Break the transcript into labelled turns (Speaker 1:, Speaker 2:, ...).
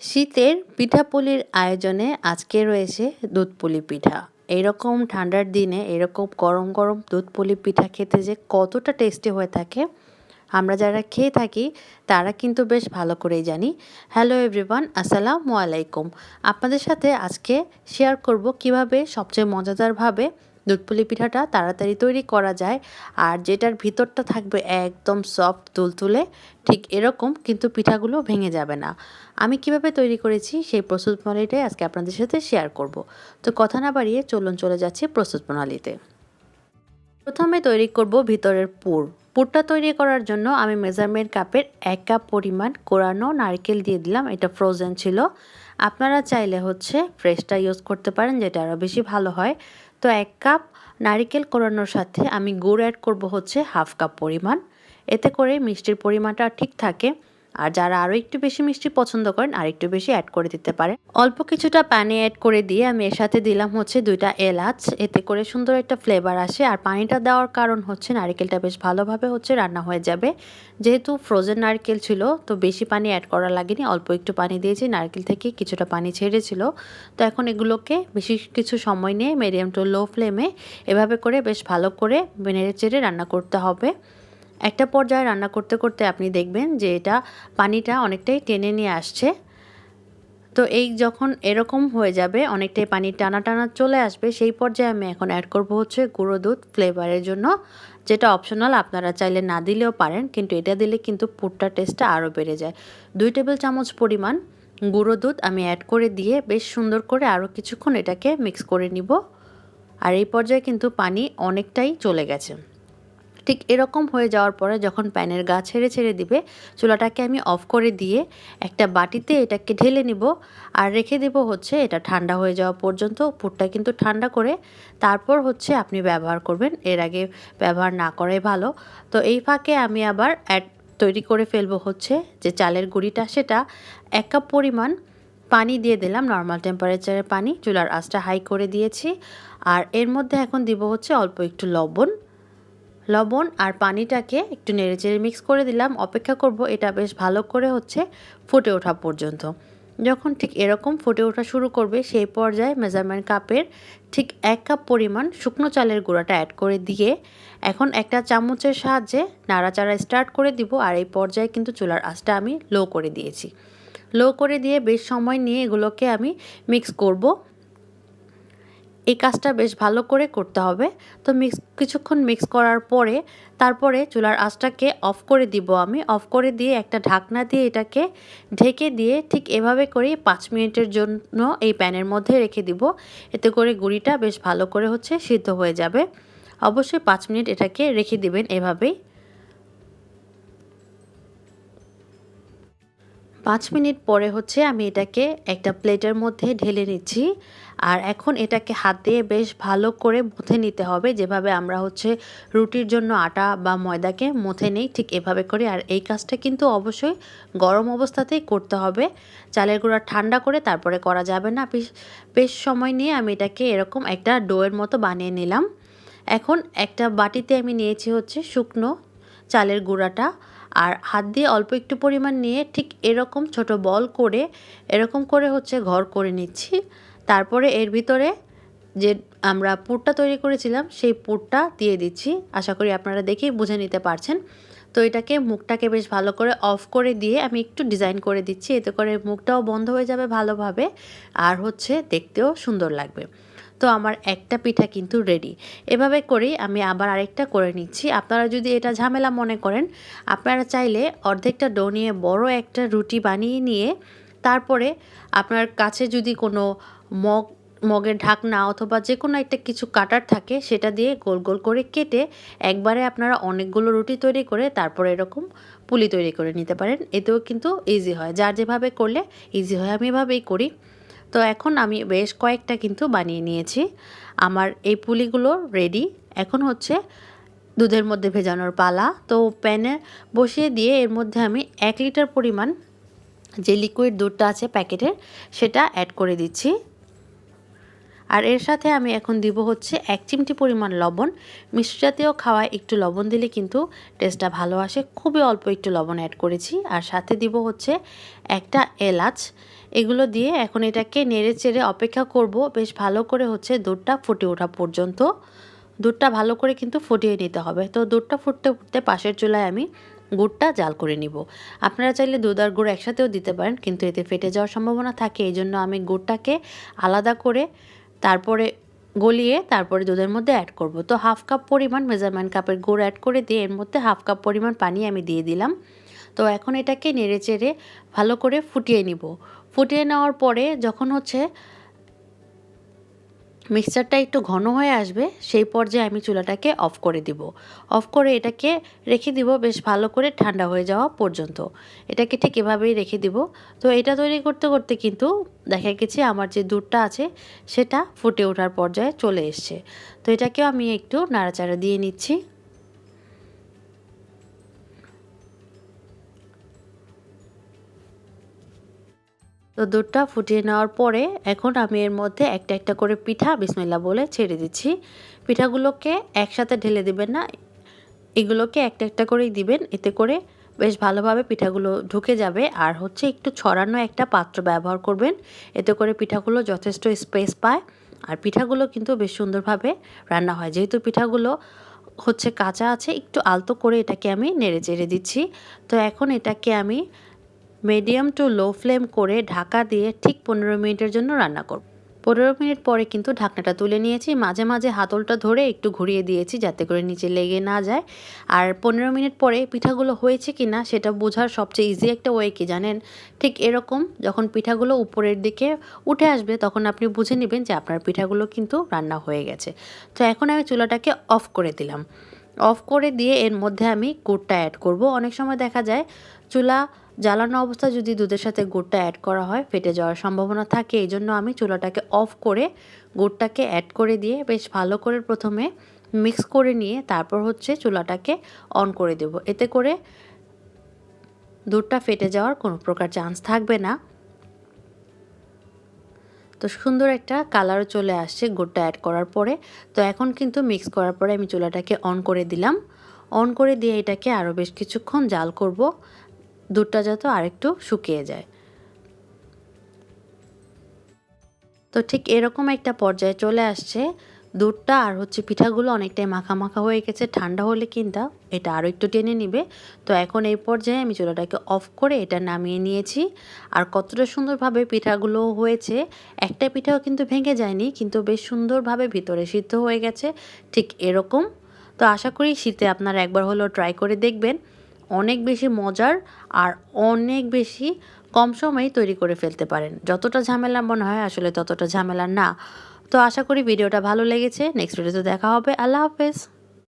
Speaker 1: শীতের পিঠাপুলির আয়োজনে আজকে রয়েছে দুধ পুলি পিঠা। এরকম ঠান্ডার দিনে এরকম গরম গরম দুধ পুলি পিঠা খেতে যে কতটা টেস্টি হয়ে থাকে, আমরা যারা খেয়ে থাকি তারা কিন্তু বেশ ভালো করেই জানি। হ্যালো এভরিওয়ান আসসালামু আলাইকুম। আপনাদের সাথে আজকে শেয়ার করব কীভাবে সবচেয়ে মজাদারভাবে দুধপুলি পিঠাটা তাড়াতাড়ি তৈরি করা যায় আর যেটার ভিতরটা থাকবে একদম সফট তুলতুলে, ঠিক এরকম কিন্তু পিঠাগুলো ভেঙে যাবে না। আমি কীভাবে তৈরি করেছি সেই প্রস্তুত প্রণালীটাই আজকে আপনাদের সাথে শেয়ার করব। তো কথা না বাড়িয়ে চলুন চলে যাচ্ছে প্রস্তুত প্রণালীতে। প্রথমে তৈরি করব ভিতরের পুর। পুরটা তৈরি করার জন্য আমি মেজারমেন্ট কাপের এক কাপ পরিমাণ কোরানো নারকেল দিয়ে দিলাম, এটা ফ্রোজেন ছিল। আপনারা চাইলে হচ্ছে ফ্রেশটা ইউজ করতে পারেন, যেটা আরও বেশি ভালো হয়। তো এক কাপ নারিকেল কোরানোর সাথে আমি গুড় অ্যাড করব হচ্ছে হাফ কাপ পরিমাণ। এতে করে মিষ্টির পরিমাণটা ঠিক থাকে। আর যারা আরও একটু বেশি মিষ্টি পছন্দ করেন, আর একটু বেশি অ্যাড করে দিতে পারে অল্প কিছুটা পানি অ্যাড করে দিয়ে আমি এর সাথে দিলাম হচ্ছে দুইটা এলাচ। এতে করে সুন্দর একটা ফ্লেভার আসে। আর পানিটা দেওয়ার কারণ হচ্ছে নারকেলটা বেশ ভালোভাবে হচ্ছে রান্না হয়ে যাবে। যেহেতু ফ্রোজেন নারকেল ছিল, তো বেশি পানি অ্যাড করা লাগেনি। অল্প একটু পানি দিয়েছি, নারকেল থেকে কিছুটা পানি ছেড়েছিল। তো এখন এগুলোকে বেশি কিছু সময় নিয়ে মিডিয়াম টু লো ফ্লেমে এভাবে করে বেশ ভালো করে নেড়ে চেড়ে রান্না করতে হবে। একটা পর্যায়ে রান্না করতে করতে আপনি দেখবেন যে এটা পানিটা অনেকটাই টেনে নিয়ে আসছে। তো এই যখন এরকম হয়ে যাবে, অনেকটাই পানি টানা টানা চলে আসবে, সেই পর্যায়ে আমি এখন অ্যাড করব হচ্ছে গুঁড়ো দুধ ফ্লেভারের জন্য, যেটা অপশনাল আপনারা চাইলে না দিলেও পারেন, কিন্তু এটা দিলে কিন্তু পুরটা টেস্টটা আরও বেড়ে যায়। দুই টেবিল চামচ পরিমাণ গুঁড়ো দুধ আমি অ্যাড করে দিয়ে বেশ সুন্দর করে আরও কিছুক্ষণ এটাকে মিক্স করে নিব। আর এই পর্যায়ে কিন্তু পানি অনেকটাই চলে গেছে। ঠিক এরকম হয়ে যাওয়ার পরে যখন প্যানের গা ছেড়ে ছেড়ে দিবে, চুলাটাকে আমি অফ করে দিয়ে একটা বাটিতে এটাকে ঢেলে নিব আর রেখে দেব হচ্ছে এটা ঠান্ডা হয়ে যাওয়া পর্যন্ত। পুরটা কিন্তু ঠান্ডা করে তারপর হচ্ছে আপনি ব্যবহার করবেন। এর আগে ব্যবহার না করাই ভালো। তো এই ফাঁকে আমি আবার অ্যাড তৈরি করে ফেলব হচ্ছে যে চালের গুঁড়িটা, সেটা এক কাপ পরিমাণ পানি দিয়ে দিলাম নর্মাল টেম্পারেচারের পানি। চুলার আঁচটা হাই করে দিয়েছি। আর এর মধ্যে এখন দিব হচ্ছে অল্প একটু লবণ। লবণ আর পানিটাকে একটু নেড়েচেড়ে মিক্স করে দিলাম। অপেক্ষা করব এটা বেশ ভালো করে হচ্ছে ফুটে ওঠা পর্যন্ত। যখন ঠিক এরকম ফুটে ওঠা শুরু করবে, সেই পর্যায়ে মেজারমেন্ট কাপের ঠিক এক কাপ পরিমাণ শুকনো চালের গুঁড়াটা অ্যাড করে দিয়ে এখন একটা চামচের সাহায্যে নাড়াচাড়া স্টার্ট করে দিব আর এই পর্যায়ে কিন্তু চুলার আঁচটা আমি লো করে দিয়েছি। লো করে দিয়ে বেশ সময় নিয়ে এগুলোকে আমি মিক্স করব। এই কাজটা বেশ ভালো করে করতে হবে। তো মিক্স কিছুক্ষণ মিক্স করার পরে তারপরে চুলার আঁচটাকে অফ করে দিব আমি। অফ করে দিয়ে একটা ঢাকনা দিয়ে এটাকে ঢেকে দিয়ে ঠিক এভাবে করে পাঁচ মিনিটের জন্য এই প্যানের মধ্যে রেখে দিব। এতে করে গুঁড়িটা বেশ ভালো করে হচ্ছে সিদ্ধ হয়ে যাবে। অবশ্যই পাঁচ মিনিট এটাকে রেখে দিবেন এভাবেই। পাঁচ মিনিট পরে হচ্ছে আমি এটাকে একটা প্লেটের মধ্যে ঢেলে নিচ্ছি। আর এখন এটাকে হাত দিয়ে বেশ ভালো করে মুথে নিতে হবে। যেভাবে আমরা হচ্ছে রুটির জন্য আটা বা ময়দাকে মুথে নেই ঠিক এভাবে করে। আর এই কাজটা কিন্তু অবশ্যই গরম অবস্থাতেই করতে হবে। চালের গুঁড়া ঠান্ডা করে তারপরে করা যাবে না। বেশ সময় নিয়ে আমি এটাকে এরকম একটা ডোয়ের মতো বানিয়ে নিলাম। এখন একটা বাটিতে আমি নিয়েছি হচ্ছে শুকনো চালের গুঁড়াটা। আর হাত দিয়ে অল্প একটু পরিমাণ নিয়ে ঠিক এরকম ছোট বল করে এরকম করে হচ্ছে ঘর করে নিচ্ছি। তারপরে এর ভিতরে যে আমরা পুরটা তৈরি করেছিলাম, সেই পুরটা দিয়ে দিচ্ছি। আশা করি আপনারা দেখেই বুঝে নিতে পারছেন। তো এটাকে মুখটাকে বেশ ভালো করে অফ করে দিয়ে আমি একটু ডিজাইন করে দিচ্ছি। এতে করে মুখটাও বন্ধ হয়ে যাবে ভালোভাবে আর হচ্ছে দেখতেও সুন্দর লাগবে। তো আমার একটা পিঠা কিন্তু রেডি এভাবে করেই আমি আবার আরেকটা করে নিচ্ছি। আপনারা যদি এটা ঝামেলা মনে করেন, আপনারা চাইলে অর্ধেকটা ডো নিয়ে বড় একটা রুটি বানিয়ে নিয়ে তারপরে আপনার কাছে যদি কোনো মগ, মগের ঢাকনা অথবা যে কোনো একটা কিছু কাটার থাকে, সেটা দিয়ে গোল গোল করে কেটে একবারে আপনারা অনেকগুলো রুটি তৈরি করে তারপরে এরকম পুলি তৈরি করে নিতে পারেন। এতেও কিন্তু ইজি হয়। যার যেভাবে করলে ইজি হয়, আমি এভাবেই করি। তো এখন আমি বেশ কয়েকটা কিন্তু বানিয়ে নিয়েছি। আমার এই পুলিগুলো রেডি এখন হচ্ছে দুধের মধ্যে ভেজানোর পালা। তো প্যানে বসিয়ে দিয়ে এর মধ্যে আমি এক লিটার পরিমাণ যে লিকুইড দুধটা আছে প্যাকেটের সেটা অ্যাড করে দিচ্ছি। আর এর সাথে আমি এখন দিব হচ্ছে এক চিমটি পরিমাণ লবণ। মিষ্টি জাতীয় খাওয়ায় একটু লবণ দিলে কিন্তু টেস্টটা ভালো আসে। খুবই অল্প একটু লবণ অ্যাড করেছি। আর সাথে দিব হচ্ছে একটা এলাচ। এগুলো দিয়ে এখন এটাকে নেড়ে চেড়ে অপেক্ষা করব। বেশ ভালো করে হচ্ছে দুধটা ফুটে ওঠা পর্যন্ত। দুধটা ভালো করে কিন্তু ফুটিয়ে নিতে হবে। তো দুধটা ফুটতে ফুটতে পাশের চুলায় আমি গুড়টা জাল করে নিব। আপনারা চাইলে দুধ আর গুড় একসাথেও দিতে পারেন, কিন্তু এতে ফেটে যাওয়ার সম্ভাবনা থাকে। এই জন্য আমি গুড়টাকে আলাদা করে তারপরে গলিয়ে তারপরে দুধের মধ্যে অ্যাড করব। তো হাফ কাপ পরিমাণ মেজারমেন্ট কাপের গুড় অ্যাড করে দিয়ে এর মধ্যে হাফ কাপ পরিমাণ পানি আমি দিয়ে দিলাম। তো এখন এটাকে নেড়ে চেড়ে ভালো করে ফুটিয়ে নিব। ফুটিয়ে নেওয়ার পরে যখন হচ্ছে মিক্সচারটা একটু ঘন হয়ে আসবে, সেই পর্যায়ে আমি চুলাটাকে অফ করে দিব। অফ করে এটাকে রেখে দিব বেশ ভালো করে ঠান্ডা হয়ে যাওয়া পর্যন্ত। এটাকে ঠিক এভাবেই রেখে দিব। তো এটা তৈরি করতে করতে কিন্তু দেখা গেছে আমার যে দুধটা আছে, সেটা ফুটে ওঠার পর্যায়ে চলে এসছে। তো এটাকেও আমি একটু নাড়াচাড়া দিয়ে নিচ্ছি। তো দুধটা ফুটিয়ে নেওয়ার পরে এখন আমি এর মধ্যে একটা একটা করে পিঠা বিসমিল্লা বলে ছেড়ে দিচ্ছি। পিঠাগুলোকে একসাথে ঢেলে দিবেন না, এগুলোকে একটা একটা করেই দিবেন। এতে করে বেশ ভালোভাবে পিঠাগুলো ঢুকে যাবে আর হচ্ছে একটু ছড়ানো একটা পাত্র ব্যবহার করবেন। এতে করে পিঠাগুলো যথেষ্ট স্পেস পায় আর পিঠাগুলো কিন্তু বেশ সুন্দরভাবে রান্না হয়। যেহেতু পিঠাগুলো হচ্ছে কাঁচা আছে, একটু আলতো করে এটাকে আমি নেড়ে চেড়ে দিচ্ছি। তো এখন এটাকে আমি মিডিয়াম টু লো ফ্লেম করে ঢাকা দিয়ে ঠিক পনেরো মিনিটের জন্য রান্না করব। পনেরো মিনিট পরে কিন্তু ঢাকনাটা তুলে নিয়েছি। মাঝে মাঝে হাতলটা ধরে একটু ঘুরিয়ে দিয়েছি যাতে করে নিচে লেগে না যায়। আর পনেরো মিনিট পরে পিঠাগুলো হয়েছে কি না সেটা বোঝার সবচেয়ে ইজি একটা ওয়ে কি জানেন? ঠিক এরকম যখন পিঠাগুলো উপরের দিকে উঠে আসবে তখন আপনি বুঝে নেবেন যে আপনার পিঠাগুলো কিন্তু রান্না হয়ে গেছে। তো এখন আমি চুলাটাকে অফ করে দিলাম। অফ করে দিয়ে এর মধ্যে আমি গুড়টা অ্যাড করব। অনেক সময় দেখা যায় চুলা জ্বালানো অবস্থায় যদি দুধের সাথে গুড়টা অ্যাড করা হয়, ফেটে যাওয়ার সম্ভাবনা থাকে। এই জন্য আমি চুলাটাকে অফ করে গুড়টাকে অ্যাড করে দিয়ে বেশ ভালো করে প্রথমে মিক্স করে নিয়ে তারপর হচ্ছে চুলাটাকে অন করে দেব। এতে করে দুধটা ফেটে যাওয়ার কোনো প্রকার চান্স থাকবে না। তো সুন্দর একটা কালারও চলে আসছে গুড়টা অ্যাড করার পরে। তো এখন কিন্তু মিক্স করার পরে আমি চুলাটাকে অন করে দিলাম। অন করে দিয়ে এটাকে আরও বেশ কিছুক্ষণ জাল করব। দুধটা যত আরেকটু শুকিয়ে যায়। তো ঠিক এরকম একটা পর্যায়ে চলে আসছে। দুধটা আর হচ্ছে পিঠাগুলো অনেকটাই মাখা মাখা হয়ে গেছে, ঠান্ডা হলে কিন্তু এটা আরও একটু টেনে নিবে। তো এখন এই পর্যায়ে আমি চুলাটাকে অফ করে এটা নামিয়ে নিয়েছি। আর কতটা সুন্দরভাবে পিঠাগুলো হয়েছে, একটা পিঠাও কিন্তু ভেঙে যায়নি, কিন্তু বেশ সুন্দরভাবে ভিতরে সিদ্ধ হয়ে গেছে, ঠিক এরকম। তো আশা করি শীতে আপনারা একবার হলেও ট্রাই করে দেখবেন। অনেক বেশি মজার আর অনেক বেশি কম সময়ে তৈরি করে ফেলতে পারেন। যতটা ঝামেলা মনে হয় আসলে ততটা ঝামেলা না। তো আশা করি ভিডিওটা ভালো লেগেছে। নেক্সট ভিডিওতে দেখা হবে। আল্লাহ হাফেজ।